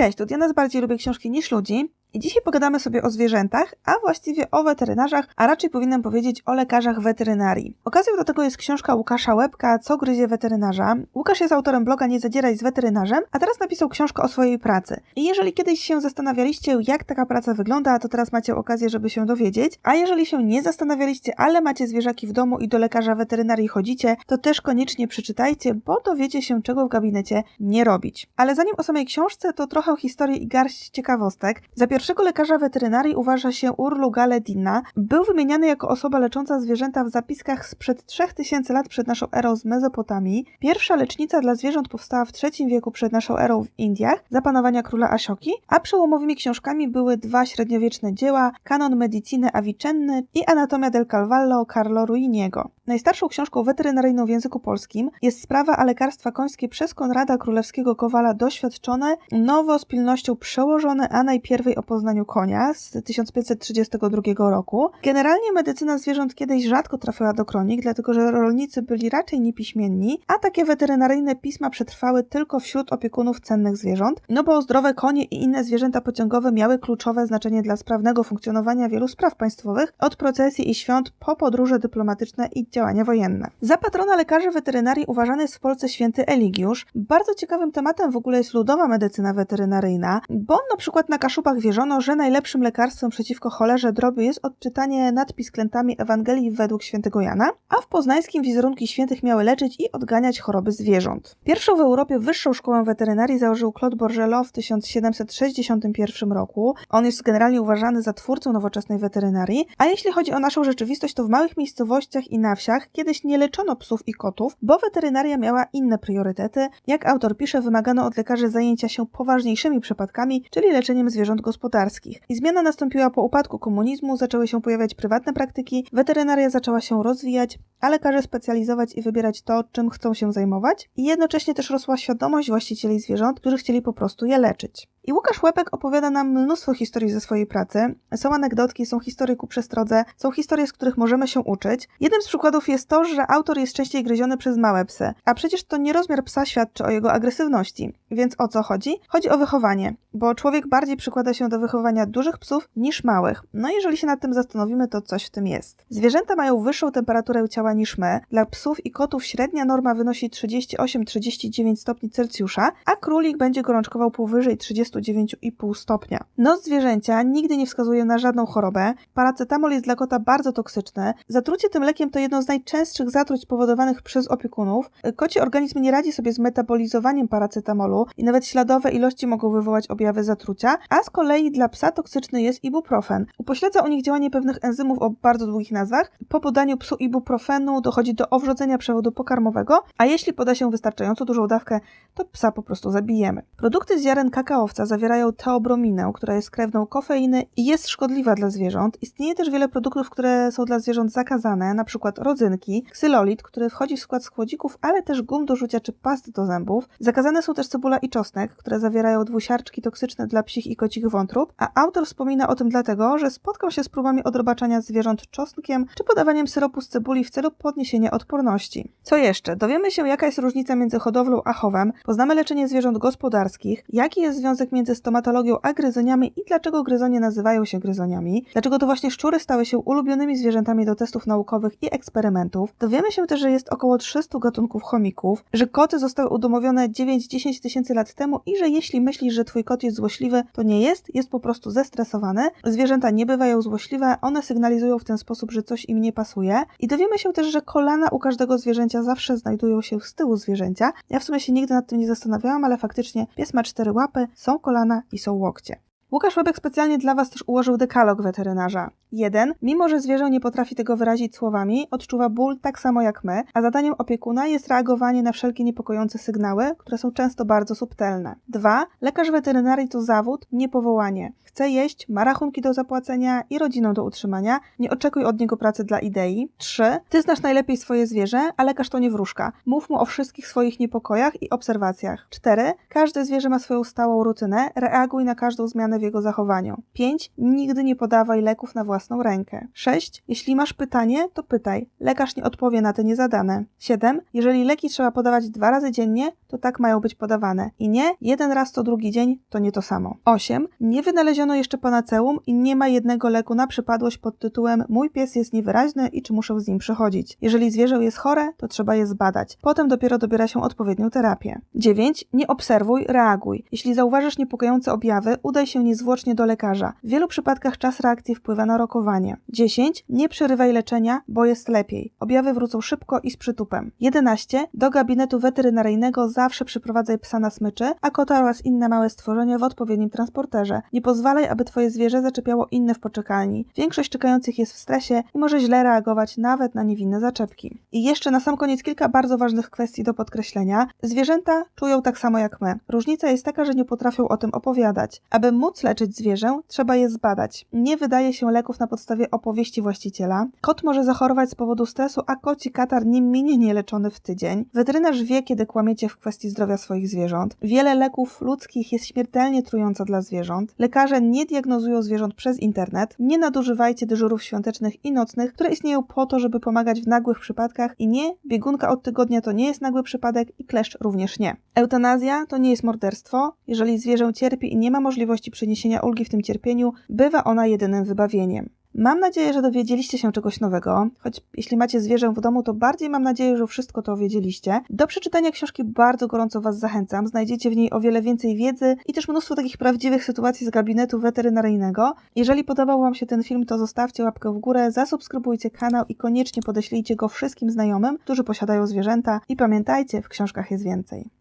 Cześć, to Diana z Bardziej Lubię Książki niż Ludzi i dzisiaj pogadamy sobie o zwierzętach, a właściwie o weterynarzach, a raczej powinnam powiedzieć o lekarzach weterynarii. Okazją do tego jest książka Łukasza Łebka Co gryzie weterynarza. Łukasz jest autorem bloga Nie zadzieraj z weterynarzem, a teraz napisał książkę o swojej pracy. I jeżeli kiedyś się zastanawialiście, jak taka praca wygląda, to teraz macie okazję, żeby się dowiedzieć. A jeżeli się nie zastanawialiście, ale macie zwierzaki w domu i do lekarza weterynarii chodzicie, to też koniecznie przeczytajcie, bo dowiecie się, czego w gabinecie nie robić. Ale zanim o samej książce, to trochę historii i garść ciekawostek. Za pierwszego lekarza weterynarii uważa się Urlu Galedina. Był wymieniany jako osoba lecząca zwierzęta w zapiskach sprzed 3000 lat przed naszą erą z Mezopotamii. Pierwsza lecznica dla zwierząt powstała w III wieku przed naszą erą w Indiach za panowania króla Ashoki, a przełomowymi książkami były dwa średniowieczne dzieła Canon Medicine Avicenny i Anatomia del Cavallo Carlo Ruiniego. Najstarszą książką weterynaryjną w języku polskim jest sprawa a lekarstwa końskie przez Konrada Królewskiego Kowala doświadczone, nowo z pilnością przełożone, a najpierwej o poznaniu konia z 1532 roku. Generalnie medycyna zwierząt kiedyś rzadko trafiała do kronik, dlatego że rolnicy byli raczej niepiśmienni, a takie weterynaryjne pisma przetrwały tylko wśród opiekunów cennych zwierząt, no bo zdrowe konie i inne zwierzęta pociągowe miały kluczowe znaczenie dla sprawnego funkcjonowania wielu spraw państwowych, od procesji i świąt po podróże dyplomatyczne i działania wojenne. Za patrona lekarzy weterynarii uważany jest w Polsce święty Eligiusz. Bardzo ciekawym tematem w ogóle jest ludowa medycyna weterynaryjna, bo na przykład na Kaszubach wierzono, że najlepszym lekarstwem przeciwko cholerze drobiu jest odczytanie nadpis klętami Ewangelii według świętego Jana, a w poznańskim wizerunki świętych miały leczyć i odganiać choroby zwierząt. Pierwszą w Europie wyższą szkołę weterynarii założył Claude Bourgelot w 1761 roku. On jest generalnie uważany za twórcą nowoczesnej weterynarii, a jeśli chodzi o naszą rzeczywistość, to w małych miejscowościach i na wsiach kiedyś nie leczono psów i kotów, bo weterynaria miała inne priorytety. Jak autor pisze, wymagano od lekarzy zajęcia się poważniejszymi przypadkami, czyli leczeniem zwierząt gospodarskich. I zmiana nastąpiła po upadku komunizmu, zaczęły się pojawiać prywatne praktyki, weterynaria zaczęła się rozwijać, a lekarze specjalizować i wybierać to, czym chcą się zajmować. I jednocześnie też rosła świadomość właścicieli zwierząt, którzy chcieli po prostu je leczyć. I Łukasz Łepek opowiada nam mnóstwo historii ze swojej pracy. Są anegdotki, są historie ku przestrodze, są historie, z których możemy się uczyć. Jednym z przykładów jest to, że autor jest częściej gryziony przez małe psy. A przecież to nie rozmiar psa świadczy o jego agresywności. Więc o co chodzi? Chodzi o wychowanie, bo człowiek bardziej przykłada się do wychowania dużych psów niż małych. No jeżeli się nad tym zastanowimy, to coś w tym jest. Zwierzęta mają wyższą temperaturę ciała niż my. Dla psów i kotów średnia norma wynosi 38-39 stopni Celsjusza, a królik będzie gorączkował powyżej 30 29,5 stopnia. Nos zwierzęcia nigdy nie wskazuje na żadną chorobę. Paracetamol jest dla kota bardzo toksyczny. Zatrucie tym lekiem to jedno z najczęstszych zatruć spowodowanych przez opiekunów. Koci organizm nie radzi sobie z metabolizowaniem paracetamolu i nawet śladowe ilości mogą wywołać objawy zatrucia, a z kolei dla psa toksyczny jest ibuprofen. Upośledza u nich działanie pewnych enzymów o bardzo długich nazwach. Po podaniu psu ibuprofenu dochodzi do owrzodzenia przewodu pokarmowego, a jeśli poda się wystarczająco dużą dawkę, to psa po prostu zabijemy. Produkty z ziaren kakaowca zawierają teobrominę, która jest krewną kofeiny i jest szkodliwa dla zwierząt. Istnieje też wiele produktów, które są dla zwierząt zakazane, np. rodzynki, ksylolit, który wchodzi w skład skłodzików, ale też gum do rzucia czy pasty do zębów. Zakazane są też cebula i czosnek, które zawierają dwusiarczki toksyczne dla psich i kocich wątrób, a autor wspomina o tym dlatego, że spotkał się z próbami odrobaczania zwierząt czosnkiem czy podawaniem syropu z cebuli w celu podniesienia odporności. Co jeszcze? Dowiemy się, jaka jest różnica między hodowlą a chowem, poznamy leczenie zwierząt gospodarskich, jaki jest związek między stomatologią a gryzoniami i dlaczego gryzonie nazywają się gryzoniami, dlaczego to właśnie szczury stały się ulubionymi zwierzętami do testów naukowych i eksperymentów. Dowiemy się też, że jest około 300 gatunków chomików, że koty zostały udomowione 9-10 tysięcy lat temu i że jeśli myślisz, że twój kot jest złośliwy, to nie jest, jest po prostu zestresowany. Zwierzęta nie bywają złośliwe, one sygnalizują w ten sposób, że coś im nie pasuje. I dowiemy się też, że kolana u każdego zwierzęcia zawsze znajdują się z tyłu zwierzęcia. Ja w sumie się nigdy nad tym nie zastanawiałam, ale faktycznie pies ma cztery łapy, są kolana i są łokcie. Łukasz Łebek specjalnie dla Was też ułożył dekalog weterynarza. 1. Mimo, że zwierzę nie potrafi tego wyrazić słowami, odczuwa ból tak samo jak my, a zadaniem opiekuna jest reagowanie na wszelkie niepokojące sygnały, które są często bardzo subtelne. 2. Lekarz weterynarii to zawód, nie powołanie. Chce jeść, ma rachunki do zapłacenia i rodzinę do utrzymania. Nie oczekuj od niego pracy dla idei. 3. Ty znasz najlepiej swoje zwierzę, a lekarz to nie wróżka. Mów mu o wszystkich swoich niepokojach i obserwacjach. 4. Każde zwierzę ma swoją stałą rutynę, reaguj na każdą zmianę w jego zachowaniu. 5. Nigdy nie podawaj leków na własną rękę. 6. Jeśli masz pytanie, to pytaj. Lekarz nie odpowie na te niezadane. 7. Jeżeli leki trzeba podawać dwa razy dziennie, to tak mają być podawane. I nie, jeden raz co drugi dzień to nie to samo. 8. Nie wynaleziono jeszcze panaceum i nie ma jednego leku na przypadłość pod tytułem Mój pies jest niewyraźny i czy muszę z nim przychodzić. Jeżeli zwierzę jest chore, to trzeba je zbadać. Potem dopiero dobiera się odpowiednią terapię. 9. Nie obserwuj, reaguj. Jeśli zauważysz niepokojące objawy, udaj się niezwłocznie do lekarza. W wielu przypadkach czas reakcji wpływa na rokowanie. 10. Nie przerywaj leczenia, bo jest lepiej. Objawy wrócą szybko i z przytupem. 11. Do gabinetu weterynaryjnego zawsze przyprowadzaj psa na smyczy, a kota oraz inne małe stworzenia w odpowiednim transporterze. Nie pozwalaj, aby twoje zwierzę zaczepiało inne w poczekalni. Większość czekających jest w stresie i może źle reagować nawet na niewinne zaczepki. I jeszcze na sam koniec kilka bardzo ważnych kwestii do podkreślenia. Zwierzęta czują tak samo jak my. Różnica jest taka, że nie potrafią o tym opowiadać. Aby móc leczyć zwierzę, trzeba je zbadać. Nie wydaje się leków na podstawie opowieści właściciela. Kot może zachorować z powodu stresu, a koci katar nie minie nieleczony w tydzień. Weterynarz wie, kiedy kłamiecie w kwestii zdrowia swoich zwierząt. Wiele leków ludzkich jest śmiertelnie trująca dla zwierząt. Lekarze nie diagnozują zwierząt przez internet. Nie nadużywajcie dyżurów świątecznych i nocnych, które istnieją po to, żeby pomagać w nagłych przypadkach i nie, biegunka od tygodnia to nie jest nagły przypadek i kleszcz również nie. Eutanazja to nie jest morderstwo. Jeżeli zwierzę cierpi i nie ma możliwości przyniesienia ulgi w tym cierpieniu, bywa ona jedynym wybawieniem. Mam nadzieję, że dowiedzieliście się czegoś nowego, choć jeśli macie zwierzę w domu, to bardziej mam nadzieję, że wszystko to wiedzieliście. Do przeczytania książki bardzo gorąco Was zachęcam. Znajdziecie w niej o wiele więcej wiedzy i też mnóstwo takich prawdziwych sytuacji z gabinetu weterynaryjnego. Jeżeli podobał Wam się ten film, to zostawcie łapkę w górę, zasubskrybujcie kanał i koniecznie podeślijcie go wszystkim znajomym, którzy posiadają zwierzęta. I pamiętajcie, w książkach jest więcej.